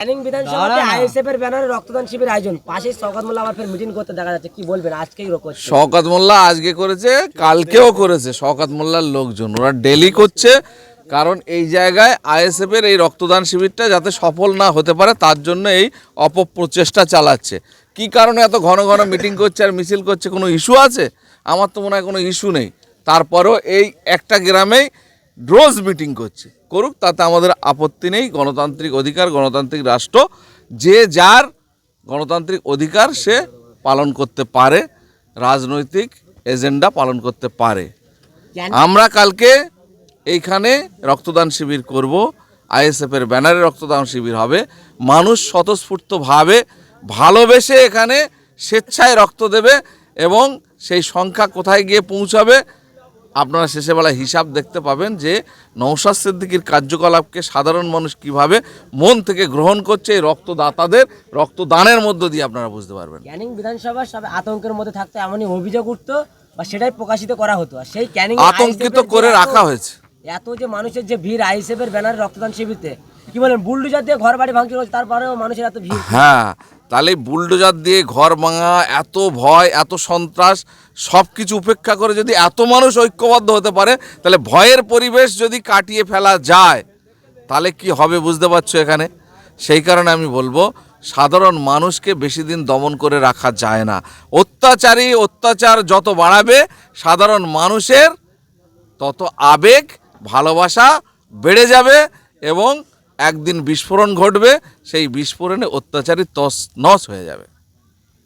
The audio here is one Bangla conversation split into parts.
ক্যানিং বিধানসভাতে আইএসএফ এর ব্যানারে রক্তদান শিবির আয়োজন। পাশে সৌগত মোল্লা আবার ফের মিটিং করতে দেখা যাচ্ছে। কি বলবেন? আজকেই হচ্ছে। শওকাত মোল্লা আজকে করেছে কালকেও করেছে। শওকাত মোল্লার লোকজন ওরা ডেলি করছে। কারণ এই জায়গায় আইএসএফ এর এই রক্তদান শিবিরটা যাতে সফল না হতে পারে তার জন্য এই অপপ্রচেষ্টা চালাচ্ছে। কি কারণে এত ঘন ঘন মিটিং করছে আর মিছিল করছে কোনো ইস্যু আছে? আমার তো মনে হয় কোনো ইস্যু নেই। তারপরেও এই একটা গ্রামেই রোজ মিটিং করছে। করুক তাতে আমাদের আপত্তি নেই গণতান্ত্রিক অধিকার গণতান্ত্রিক রাষ্ট্র যে যার গণতান্ত্রিক অধিকার সে পালন করতে পারে রাজনৈতিক এজেন্ডা পালন করতে পারে। আমরা কালকে এইখানে রক্তদান শিবির করব আইএসএফ এর ব্যানারে রক্তদান শিবির হবে। মানুষ স্বতঃস্ফূর্তভাবে ভালোবেসে এখানে স্বেচ্ছায় রক্ত দেবে এবং সেই সংখ্যা কোথায় গিয়ে পৌঁছাবে আপনারা শেষে বেলা হিসাব দেখতে পাবেন যে নৌসাদ সিদ্দিকির কার্যকলাপকে সাধারণ মানুষ কীভাবে মন থেকে গ্রহণ করছে এই রক্তদাতাদের রক্তদানের মধ্য দিয়ে আপনারা বুঝতে পারবেন। ক্যানিং বিধানসভা সব আতঙ্কের মধ্যে থাকতো এমনই অভিযোগ উঠতো বা সেটাই প্রকাশিত করা হতো। আর সেই ক্যানিং আতঙ্কিত করে রাখা হয়েছে। এত যে মানুষের যে ভিড় আইএসএফ এর ব্যানারে রক্তদান শিবিরতে কি বলেন বুলডুজার দিয়ে ঘর বাড়ি ভাঙচুর হচ্ছে তারপরেও মানুষের এত ভিড়। হ্যাঁ তাহলে বুলডোজার দিয়ে ঘর ভাঙা, এত ভয়, এত সন্ত্রাস সব কিছু উপেক্ষা করে যদি এত মানুষ ঐক্যবদ্ধ হতে পারে, তাহলে ভয়ের পরিবেশ যদি কাটিয়ে ফেলা যায়, তাহলে কি হবে বুঝতে পারছ এখানে? সেই কারণে আমি বলব, সাধারণ মানুষকে বেশি দিন দমন করে রাখা যায় না। অত্যাচারী অত্যাচার যত বাড়াবে, সাধারণ মানুষের তত আবেগ, ভালোবাসা বেড়ে যাবে এবং একদিন বিস্ফোরণ ঘটবে সেই বিস্ফোরণে অত্যাচারী তস নস হয়ে যাবে।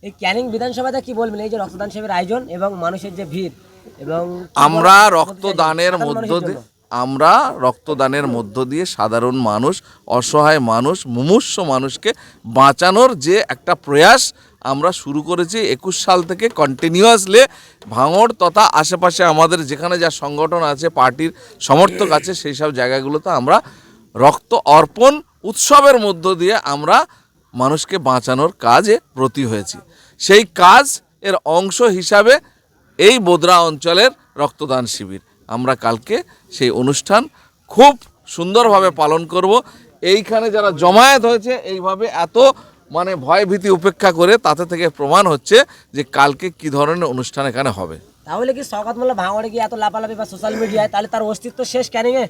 এই ক্যানিং বিধানসভাতে কি বলবেন? এই যে রক্তদান শিবির আয়োজন এবং মানুষের যে ভিড় এবং আমরা রক্তদানের মধ্য দিয়ে আমরা রক্তদানের মধ্য দিয়ে সাধারণ মানুষ অসহায় মানুষ মুমূর্ষ মানুষকে বাঁচানোর যে একটা প্রয়াস আমরা শুরু করেছি একুশ সাল থেকে কন্টিনিউয়াসলি ভাঙড় তথা আশেপাশে আমাদের যেখানে যা সংগঠন আছে পার্টির সমর্থক আছে সেই সব জায়গাগুলোতে আমরা রক্ত অর্পণ উৎসবের মধ্য দিয়ে আমরা মানুষকে বাঁচানোর কাজে ব্রতী হয়েছি। সেই কাজ এর অংশ হিসাবে এই বোদরা অঞ্চলের রক্তদান শিবির। আমরা কালকে সেই অনুষ্ঠান খুব সুন্দরভাবে পালন করব। এইখানে যারা জমায়েত হয়েছে, এইভাবে এত মানে ভয় ভীতি উপেক্ষা করে তাতে থেকে প্রমাণ হচ্ছে যে কালকে কি ধরনের অনুষ্ঠান এখানে হবে। তাহলে কি সৌগত মোল্লা ভাঙড়ে গিয়ে এত লাপালাপি বা সোশ্যাল মিডিয়ায় তাহলে তার অস্তিত্ব শেষ ক্যানিং এ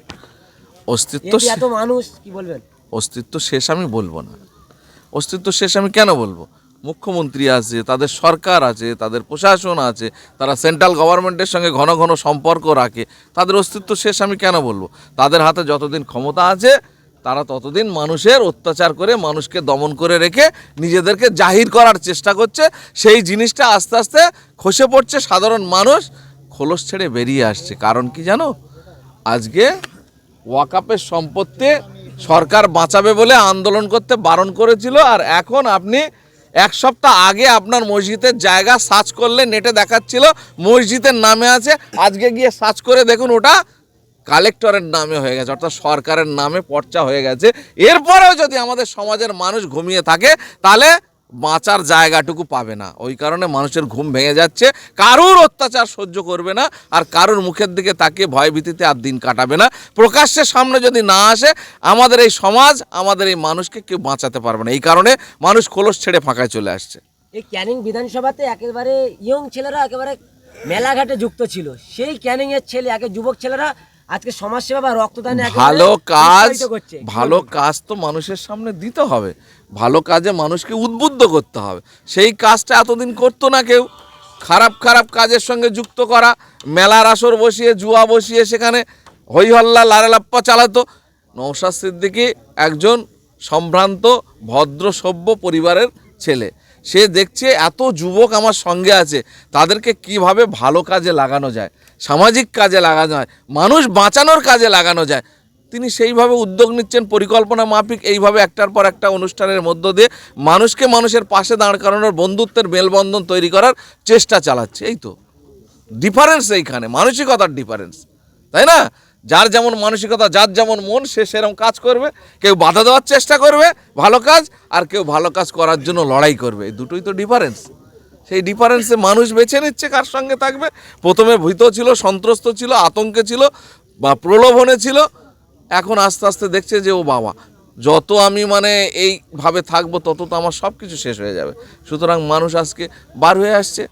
অস্তিত্ব এত মানুষ কি বলবেন? অস্তিত্ব শেষ আমি বলব না। অস্তিত্ব শেষ আমি কেন বলব? মুখ্যমন্ত্রী আছে তাদের সরকার আছে তাদের প্রশাসন আছে তারা সেন্ট্রাল গভর্নমেন্টের সঙ্গে ঘন ঘন সম্পর্ক রাখে তাদের অস্তিত্ব শেষ আমি কেন বলব? তাদের হাতে যতদিন ক্ষমতা আছে তারা ততদিন মানুষের অত্যাচার করে মানুষকে দমন করে রেখে নিজেদেরকে জাহির করার চেষ্টা করছে সেই জিনিসটা আস্তে আস্তে খসে পড়ছে সাধারণ মানুষ খোলস ছেড়ে বেরিয়ে আসছে। কারণ কি জানো? আজকে ওয়াকাপের সম্পত্তি সরকার বাঁচাবে বলে আন্দোলন করতে বারণ করেছিল আর এখন আপনি এক সপ্তাহ আগে আপনার মসজিদের জায়গা সার্চ করলে নেটে দেখাচ্ছিল, মসজিদের নামে আছে। আজকে গিয়ে সার্চ করে দেখুন ওটা কালেক্টরের নামে হয়ে গেছে, অর্থাৎ সরকারের নামে পর্চা হয়ে গেছে। এরপরেও যদি আমাদের সমাজের মানুষ ঘুমিয়ে থাকে, তাহলে বাঁচার জায়গাটুকু পাবে না। ওই কারণে মানুষের ঘুম ভেঙে যাচ্ছে। কারুর অত্যাচার সহ্য করবে না আর কারুর মুখের দিকে তাকে ভয় ভীতিতে আর দিন কাটাবে না। প্রকাশ্যে সামনে যদি না আসে, আমাদের এই সমাজ, আমাদের এই মানুষকে কেউ বাঁচাতে পারবে না। এই কারণে মানুষ খোলস ছেড়ে ফাঁকায় চলে আসছে। এই ক্যানিং বিধানসভাতে একেবারে ইয়ং ছেলেরা একেবারে মেলাঘাটে যুক্ত ছিল। সেই ক্যানিং এর ছেলে, একে যুবক ছেলেরা আজকে সমাজসেবা বা রক্তদানে ভালো কাজ করছে। ভালো কাজ তো মানুষের সামনে দিতে হবে। ভালো কাজে মানুষকে উদ্বুদ্ধ করতে হবে। সেই কাজটা এতদিন করতো না কেউ। খারাপ খারাপ কাজের সঙ্গে যুক্ত করা মেলার আসর বসিয়ে জুয়া বসিয়ে সেখানে হই হল্লা লারেলাপ্পা চালাতো। নৌসাদ সিদ্দিকি একজন সম্ভ্রান্ত ভদ্র সভ্য পরিবারের ছেলে। সে দেখছে এত যুবক আমার সঙ্গে আছে, তাদেরকে কীভাবে ভালো কাজে লাগানো যায়, সামাজিক কাজে লাগানো যায়, মানুষ বাঁচানোর কাজে লাগানো যায়। তিনি সেইভাবে উদ্যোগ নিচ্ছেন, পরিকল্পনা মাফিক, এইভাবে একটার পর একটা অনুষ্ঠানের মধ্য দিয়ে মানুষকে মানুষের পাশে দাঁড় করানোর বন্ধুত্বের মেলবন্ধন তৈরি করার চেষ্টা চালাচ্ছে, এই তো। ডিফারেন্স এইখানে, মানসিকতার ডিফারেন্স তাই না? যার যেমন মানসিকতা, যার যেমন মন, সে সেরকম কাজ করবে। কেউ বাধা দেওয়ার চেষ্টা করবে, ভালো কাজ, আর কেউ ভালো কাজ করার জন্য লড়াই করবে। এই দুটোই তো ডিফারেন্স সেই ডিফারেন্সে মানুষ বেছে নিচ্ছে কার সঙ্গে থাকবে। প্রথমে ভীত ছিল, সন্ত্রস্ত ছিল, আতঙ্কে ছিল, বা প্রলোভনে ছিল। এখন আস্তে আস্তে দেখছে যে, ও বাবা, যত আমি মানে এইভাবে থাকব, তত তো আমার সব কিছু শেষ হয়ে যাবে। সুতরাং মানুষ আজকে বার হয়ে আসছে।